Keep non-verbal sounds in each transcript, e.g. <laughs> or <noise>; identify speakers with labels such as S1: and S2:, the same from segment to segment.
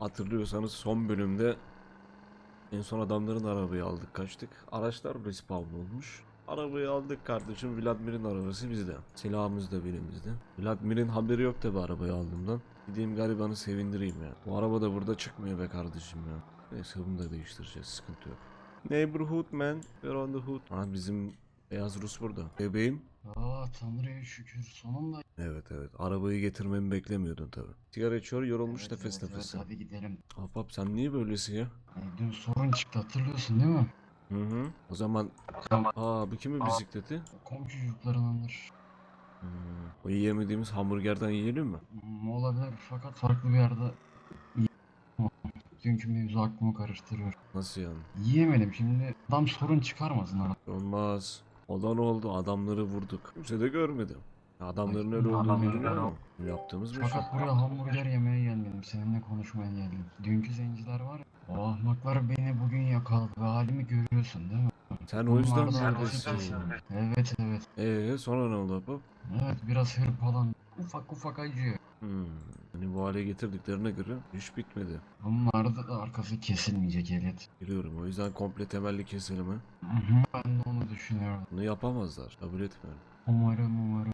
S1: Hatırlıyorsanız son bölümde en son adamların arabayı aldık kaçtık. Araçlar respawn olmuş. Arabayı aldık kardeşim. Vladmir'in arabası bizde. Silahımız da elimizde. Vladmir'in haberi yok tabi arabayı aldığımdan. Gideyim garibanı sevindireyim ya. Bu araba da burada çıkmıyor be kardeşim ya. Neyse bunu da değiştireceğiz. Sıkıntı yok. Neighborhood man. We're on the hood. Ha bizim beyaz Rus burada. Bebeğim.
S2: Aa Tanrı'ya şükür sonunda.
S1: Evet evet. Arabayı getirmemi beklemiyordun tabi. Sigara içiyor yorulmuş
S2: Evet,
S1: nefes
S2: evet,
S1: nefese.
S2: Evet, hadi gidelim.
S1: Ahbap sen niye böylesin ya?
S2: Ee, dün sorun çıktı hatırlıyorsun değil mi?
S1: Hı hı. O zaman
S2: Tamam.
S1: aa bu kimin bisikleti?
S2: Komşu çocuklarındandır.
S1: Hmm. O yiyemediğimiz hamburgerden yiyelim mi?
S2: Hmm, olabilir fakat farklı bir yerde. Dünkü mevzu aklımı karıştırıyor.
S1: Nasıl yani?
S2: Yiyemedim şimdi adam sorun çıkarmasın ara.
S1: Olmaz. Olan oldu. Adamları vurduk. Kimse de görmedi. Adamların öyle olduğunu bilmiyor mu? Yaptığımız bir şey.
S2: Fakat buraya hamburger yemeye gelmedim. Seninle konuşmaya geldim. Dünkü zenciler var ya. O ahmaklar beni bugün yakaladı ve halimi görüyorsun değil mi?
S1: Sen o yüzden
S2: Bunlar da
S1: buradasın.
S2: arkadaşlar. Evet evet.
S1: Eee sonra ne oldu ahbap?
S2: Evet biraz hırpalan. Ufak ufak acıyor.
S1: Hmm. Hani bu hale getirdiklerine göre iş bitmedi.
S2: Bunlarda da arkası kesilmeyecek elit.
S1: Biliyorum o yüzden komple temelli keselim ha.
S2: Hı hı, Ben de onu düşünüyorum.
S1: Bunu yapamazlar. Kabul etmiyorum.
S2: Umarım umarım.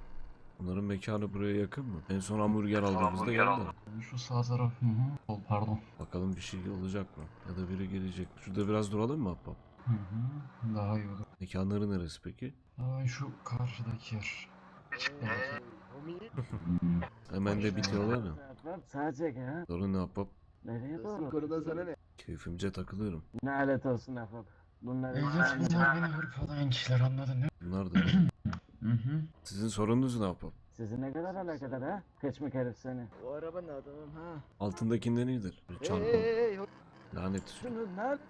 S1: Onların mekanı buraya yakın mı? En son hamburger aldığımızda geldi.
S2: Şu sağ taraf. Hı hı. Sol pardon.
S1: Bakalım bir şey olacak mı? Ya da biri gelecek. Şurada biraz duralım mı ahbap?
S2: Hı hı. Daha iyi olur.
S1: Mekanları neresi peki?
S2: Hemen şu karşıdaki yer.
S1: Hemen de bitiyorlar mı?
S3: Sağa çek ha.
S1: Sorun ne ahbap?
S3: Nereye doğru?
S4: Konuda sana ne?
S1: Keyfimce takılıyorum.
S3: Ne alet olsun Afap. Bunları
S2: Elit bunlar beni hırpalayan kişiler anladın mi?
S1: Bunlar da
S2: Hı hı.
S1: Sizin sorununuz ne ahbap?
S3: Sizi ne kadar alakadar ha? Kaçmak herif seni.
S4: O araba ne adamım ha?
S1: Altındakinden iyidir. Bir
S4: Hey hey hey.
S1: Lanet.
S3: Şunu nerede?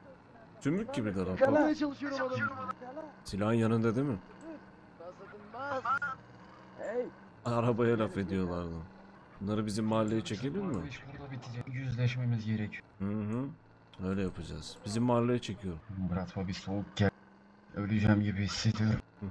S1: Sümük gibidir ahbap.
S4: Yakalamaya çalışıyorum adamı.
S1: Silahın yanında değil mi?
S4: Bas.
S3: Hey!
S1: Arabaya laf ediyorlardı. Bunları bizim mahalleye çekelim
S2: Bu
S1: mi?
S2: burada bitecek. Yüzleşmemiz gerekiyor.
S1: Hı hı. Öyle yapacağız. Bizim mahalleye çekiyorum.
S2: Murat bir soğuk gel. Öleceğim gibi hissediyorum.
S1: Hı hı.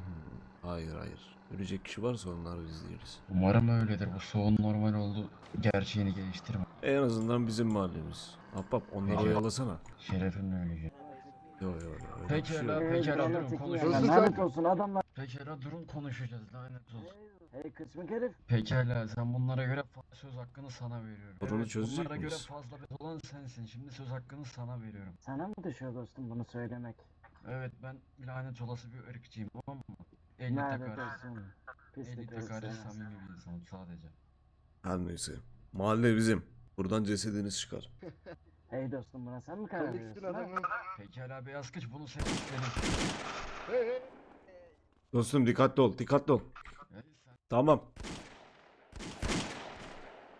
S1: hayır hayır. Ölecek kişi varsa onları biz değiliz.
S2: Umarım öyledir. Bu soğun normal oldu. Gerçeğini geliştirme.
S1: En azından bizim mahallemiz. Ahbap onları
S2: Peki.
S1: oyalasana.
S2: Şerefimle öleceğim.
S1: Yo yo yo. öyle bir şey
S2: Pekala,
S1: yok.
S3: Hey,
S2: pekala,
S4: sen.
S3: olsun adamlar.
S2: Pekala durun konuşacağız. Lanet olsun.
S3: Hey kaçmak herif.
S2: Pekala sen bunlara göre söz hakkını sana veriyorum.
S1: Sorunu çözecek
S2: bunlara göre
S1: miyiz?
S2: fazla bet olan sensin. Şimdi söz hakkını sana veriyorum.
S3: Sana mı düşüyor dostum bunu söylemek?
S2: Evet ben lanet olası bir ırkçıyım tamam mı? Elite
S3: Lanet
S2: karşı.
S3: olsun. Pislik herif
S2: karşı
S3: seni.
S2: samimi bir insanım sadece.
S1: Her neyse. Mahalle bizim. Buradan cesediniz çıkar. <laughs>
S3: Hey dostum buna sen mi karar veriyorsun ha?
S4: adamı.
S2: Pekala beyaz kıç bunu sen istedin.
S4: Hey hey.
S1: Dostum dikkatli ol. Dikkatli ol. Tamam.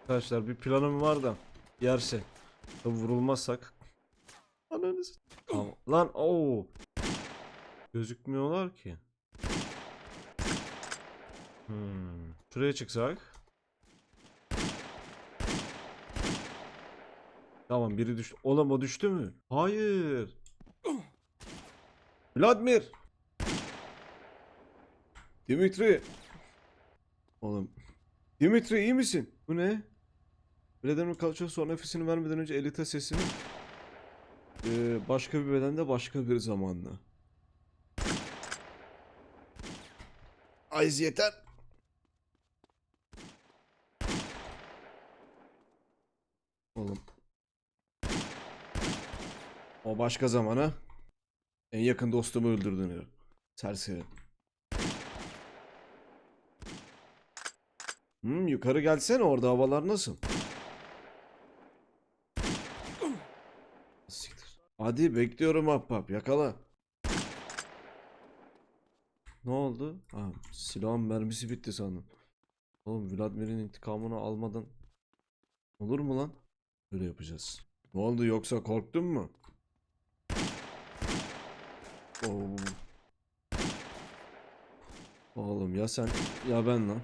S1: Arkadaşlar bir planım var da yerse. Vurulmazsak. Ananız tamam. lan o gözükmüyorlar ki. Hmm. şuraya çıksak. Tamam biri düştü oğlum o düştü mü? Hayır. Vladimir! Dimitri Oğlum. Dimitri iyi misin? Bu ne? Vladimir Kalçak son nefesini vermeden önce elite sesini eee, başka bir bedende başka bir zamanla. Ayz yeter. Oğlum. O başka zamana. En yakın dostumu öldürdün ya. Serseri. Hmm, yukarı gelsene orada havalar nasıl? Siktir. Hadi bekliyorum ahbap yakala. Ne oldu? Ha, silahın mermisi bitti sandım. Oğlum Vladimir'in intikamını almadan olur mu lan? Böyle yapacağız. Ne oldu yoksa korktun mu? Oo. Oğlum ya sen ya ben lan.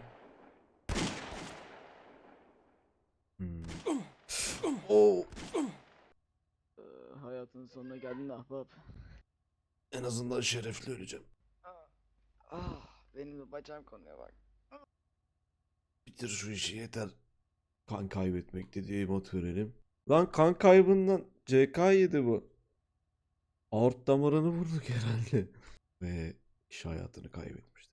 S1: Hmm. Oo.
S4: Ee, hayatın sonuna geldin ahbap.
S1: En azından şerefli öleceğim.
S4: Ah benim de bacağım konuya bak.
S1: Bitir şu işi yeter. Kan kaybetmek dediği mod verelim. Lan kan kaybından CK yedi bu. Aort damarını vurduk herhalde. Ve iş hayatını kaybetmişti.